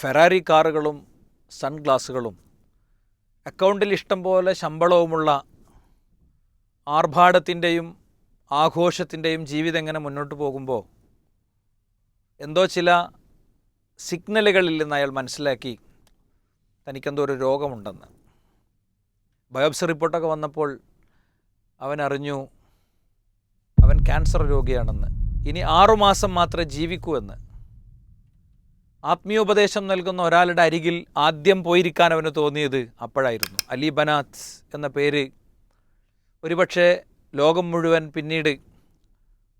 Ferrari കാറുകളും സൺഗ്ലാസുകളും അക്കൗണ്ടിൽ ഇഷ്ടം പോലെ ശമ്പളവുമുള്ള ആർഭാടത്തിന്റെയും ആഘോഷത്തിന്റെയും ജീവിതം എങ്ങനെ മുന്നോട്ട് പോകുമ്പോൾ എന്തോ ചില സിഗ്നലുകളിൽ നിന്ന് അയാൾ മനസ്സിലാക്കി തനിക്കെന്തോ ഒരു രോഗമുണ്ടെന്ന്. ബയോപ്സി റിപ്പോർട്ടൊക്കെ വന്നപ്പോൾ അവൻ അറിഞ്ഞു അവൻ ക്യാൻസർ രോഗിയാണെന്ന്. ഇനി ആറുമാസം മാത്രമേ ജീവിക്കൂ എന്ന്. ആത്മീയോപദേശം നൽകുന്ന ഒരാളുടെ അരികിൽ ആദ്യം പോയിരിക്കാൻ അവന് തോന്നിയത് അപ്പോഴായിരുന്നു. അലി ബനാത്ത് എന്ന പേര്. ഒരുപക്ഷെ ലോകം മുഴുവൻ പിന്നീട്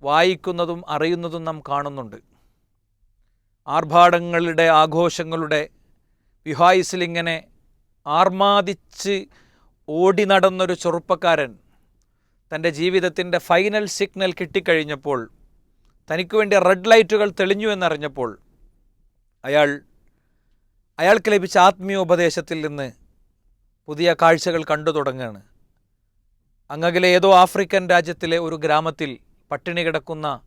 വായിക്കുന്നതും അറിയുന്നതും നാം കാണുന്നുണ്ട്. ആർഭാടങ്ങളുടെ ആഘോഷങ്ങളുടെ വിഹായിസിലിങ്ങനെ ആർമാദിച്ച് ഓടി നടന്നൊരു ചെറുപ്പക്കാരൻ തന്റെ ജീവിതത്തിന്റെ ഫൈനൽ സിഗ്നൽ കിട്ടിക്കഴിഞ്ഞപ്പോൾ തനിക്ക് വേണ്ടി റെഡ് ലൈറ്റുകൾ തെളിഞ്ഞു എന്നറിഞ്ഞപ്പോൾ അയാൾ അയാൾക്ക് ലഭിച്ച ആത്മീയോപദേശത്തിൽ നിന്ന് പുതിയ കാഴ്ചകൾ കണ്ടു തുടങ്ങുകയാണ്. അങ്ങകിലെ ഏതോ ആഫ്രിക്കൻ രാജ്യത്തിലെ ഒരു ഗ്രാമത്തിൽ പട്ടിണി കിടക്കുന്ന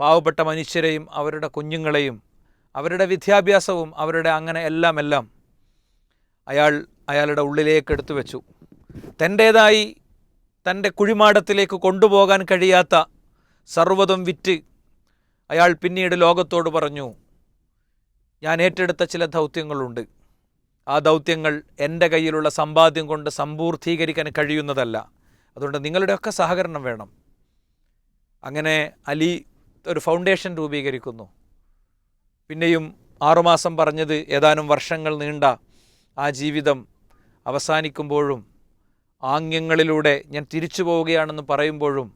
പാവപ്പെട്ട മനുഷ്യരെയും അവരുടെ കുഞ്ഞുങ്ങളെയും അവരുടെ വിദ്യാഭ്യാസവും അവരുടെ അങ്ങനെ എല്ലാം എല്ലാം അയാൾ അയാളുടെ ഉള്ളിലേക്ക് എടുത്തു വെച്ചു. തന്റേതായി തന്റെ കുഴിമാടത്തിലേക്ക് കൊണ്ടുപോകാൻ കഴിയാത്ത സർവതും വിറ്റ് അയാൾ പിന്നീട് ലോകത്തോട് പറഞ്ഞു ഞാൻ ഏറ്റെടുത്ത ചില ദൗത്യങ്ങളുണ്ട്. ആ ദൗത്യങ്ങൾ എന്റെ കയ്യിലുള്ള സമ്പാദ്യം കൊണ്ട് സമ്പൂർത്തീകരിക്കാൻ കഴിയുന്നതല്ല. അതുകൊണ്ട് നിങ്ങളുടെയൊക്കെ സഹകരണം വേണം. അങ്ങനെ അലി ഒരു ഫൗണ്ടേഷൻ രൂപീകരിക്കുന്നു. പിന്നെയും ആറുമാസം പറഞ്ഞത് ഏതാനും വർഷങ്ങൾ നീണ്ട ആ ജീവിതം അവസാനിക്കുമ്പോഴും ആംഗ്യങ്ങളിലൂടെ ഞാൻ തിരിച്ചു പോവുകയാണെന്ന് പറയുമ്പോഴും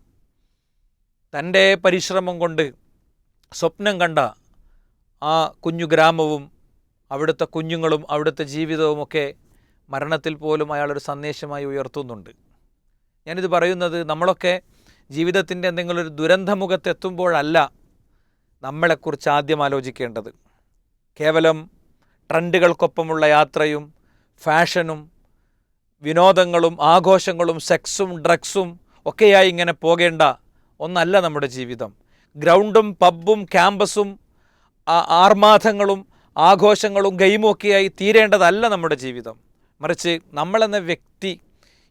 തന്റെ പരിശ്രമം കൊണ്ട് സ്വപ്നം കണ്ട ആ കുഞ്ഞു ഗ്രാമവും അവിടുത്തെ കുഞ്ഞുങ്ങളും അവിടുത്തെ ജീവിതവുമൊക്കെ മരണത്തിൽ പോലും അയാളൊരു സന്ദേശമായി ഉയർത്തുന്നുണ്ട്. ഞാനിത് പറയുന്നത് നമ്മളൊക്കെ ജീവിതത്തിന്റെ എന്തെങ്കിലും ഒരു ദുരന്തമുഖത്തെത്തുമ്പോഴല്ല നമ്മളെക്കുറിച്ച് ആദ്യം ആലോചിക്കേണ്ടത്. കേവലം ട്രെൻഡുകൾക്കൊപ്പമുള്ള യാത്രയും ഫാഷനും വിനോദങ്ങളും ആഘോഷങ്ങളും സെക്സും ഡ്രഗ്സും ഒക്കെയായി ഇങ്ങനെ പോകേണ്ട ഒന്നല്ല നമ്മുടെ ജീവിതം. ഗ്രൗണ്ടും പബ്ബും ക്യാമ്പസും ആ- ആർമാദങ്ങളും ആഘോഷങ്ങളും ഗെയിമൊക്കെയായി തീരേണ്ടതല്ല നമ്മുടെ ജീവിതം. മറിച്ച് നമ്മളെന്ന വ്യക്തി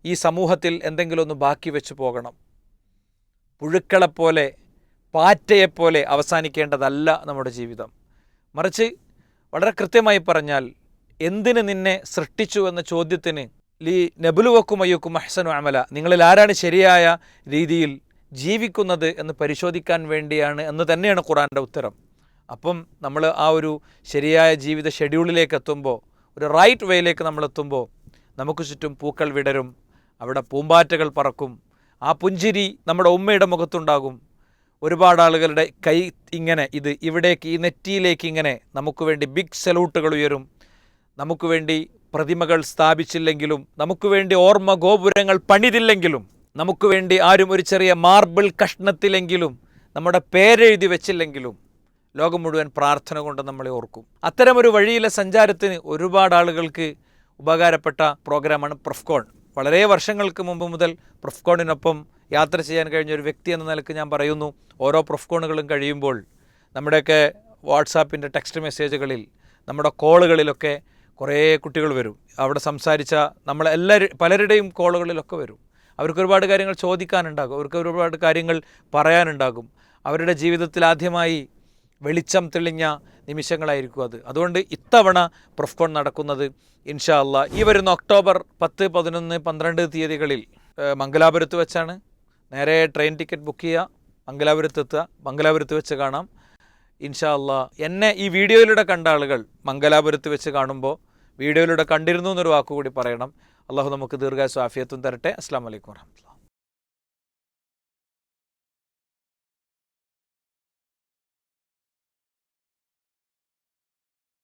ഈ സമൂഹത്തിൽ എന്തെങ്കിലും ഒന്ന് ബാക്കി വെച്ച് പോകണം. പുഴുക്കളെപ്പോലെ പാറ്റയെപ്പോലെ അവസാനിക്കേണ്ടതല്ല നമ്മുടെ ജീവിതം. മറിച്ച് വളരെ കൃത്യമായി പറഞ്ഞാൽ എന്തിന് നിന്നെ സൃഷ്ടിച്ചു എന്ന ചോദ്യത്തിന് ലീ നബുലുവക്കും അയ്യക്കും അഹ്സനു അമല നിങ്ങളിൽ ആരാണ് ശരിയായ രീതിയിൽ ജീവിക്കുന്നത് എന്ന് പരിശോധിക്കാൻ വേണ്ടിയാണ് എന്ന് തന്നെയാണ് ഖുറാന്റെ ഉത്തരം. അപ്പം നമ്മൾ ആ ഒരു ശരിയായ ജീവിത ഷെഡ്യൂളിലേക്ക് എത്തുമ്പോൾ ഒരു റൈറ്റ് വേയിലേക്ക് നമ്മൾ എത്തുമ്പോൾ നമുക്ക് ചുറ്റും പൂക്കൾ വിടരും അവിടെ പൂമ്പാറ്റകൾ പറക്കും ആ പുഞ്ചിരി നമ്മുടെ ഉമ്മയുടെ മുഖത്തുണ്ടാകും. ഒരുപാട് ആളുകളുടെ കൈ ഇങ്ങനെ ഇത് ഇവിടേക്ക് ഈ നെറ്റിയിലേക്ക് ഇങ്ങനെ നമുക്ക് വേണ്ടി ബിഗ് സല്യൂട്ടുകൾ ഉയരും. നമുക്ക് വേണ്ടി പ്രതിമകൾ സ്ഥാപിച്ചില്ലെങ്കിലും നമുക്ക് വേണ്ടി ഓർമ്മ ഗോപുരങ്ങൾ പണിതില്ലെങ്കിലും നമുക്ക് വേണ്ടി ആരും ഒരു ചെറിയ മാർബിൾ കഷ്ണത്തിലെങ്കിലും നമ്മുടെ പേരെഴുതി വെച്ചില്ലെങ്കിലും ലോകം മുഴുവൻ പ്രാർത്ഥന കൊണ്ട് നമ്മളെ ഓർക്കും. അത്തരമൊരു വഴിയിലെ സഞ്ചാരത്തിന് ഒരുപാട് ആളുകൾക്ക് ഉപകാരപ്പെട്ട പ്രോഗ്രാമാണ് പ്രൊഫ്കോൺ. വളരെ വർഷങ്ങൾക്ക് മുമ്പ് മുതൽ പ്രൊഫ്കോണിനൊപ്പം യാത്ര ചെയ്യാൻ കഴിഞ്ഞ ഒരു വ്യക്തി എന്ന നിലയ്ക്ക് ഞാൻ പറയുന്നു. ഓരോ പ്രൊഫ്കോണുകളും കഴിയുമ്പോൾ നമ്മുടെയൊക്കെ വാട്സാപ്പിന്റെ ടെക്സ്റ്റ് മെസ്സേജുകളിൽ നമ്മുടെ കോളുകളിലൊക്കെ കുറേ കുട്ടികൾ വരും. അവിടെ സംസാരിച്ച നമ്മളെല്ലാവരും പലരുടെയും കോളുകളിലൊക്കെ വരും. അവർക്ക് ഒരുപാട് കാര്യങ്ങൾ ചോദിക്കാനുണ്ടാകും. അവർക്ക് ഒരുപാട് കാര്യങ്ങൾ പറയാനുണ്ടാകും. അവരുടെ ജീവിതത്തിൽ ആദ്യമായി വെളിച്ചം തെളിഞ്ഞ നിമിഷങ്ങളായിരിക്കും അത്. അതുകൊണ്ട് ഇത്തവണ പ്രൊഫ്കോൺ നടക്കുന്നത് ഇൻഷാ അല്ല ഈ വരുന്ന ഒക്ടോബർ പത്ത് പതിനൊന്ന് പന്ത്രണ്ട് തീയതികളിൽ മംഗലാപുരത്ത് വെച്ചാണ്. നേരെ ട്രെയിൻ ടിക്കറ്റ് ബുക്ക് ചെയ്യുക മംഗലാപുരത്ത് എത്തുക മംഗലാപുരത്ത് വെച്ച് കാണാം. ഇൻഷാ അല്ല എന്നെ ഈ വീഡിയോയിലൂടെ കണ്ട ആളുകൾ മംഗലാപുരത്ത് വെച്ച് കാണുമ്പോൾ വീഡിയോയിലൂടെ കണ്ടിരുന്നു എന്നൊരു വാക്കുകൂടി പറയണം. അള്ളാഹു നമുക്ക് ദീർഘായുസ്വാഫിയത്തും തരട്ടെ. അസ്സാം വലൈക്കും വർഹമത്തുള്ള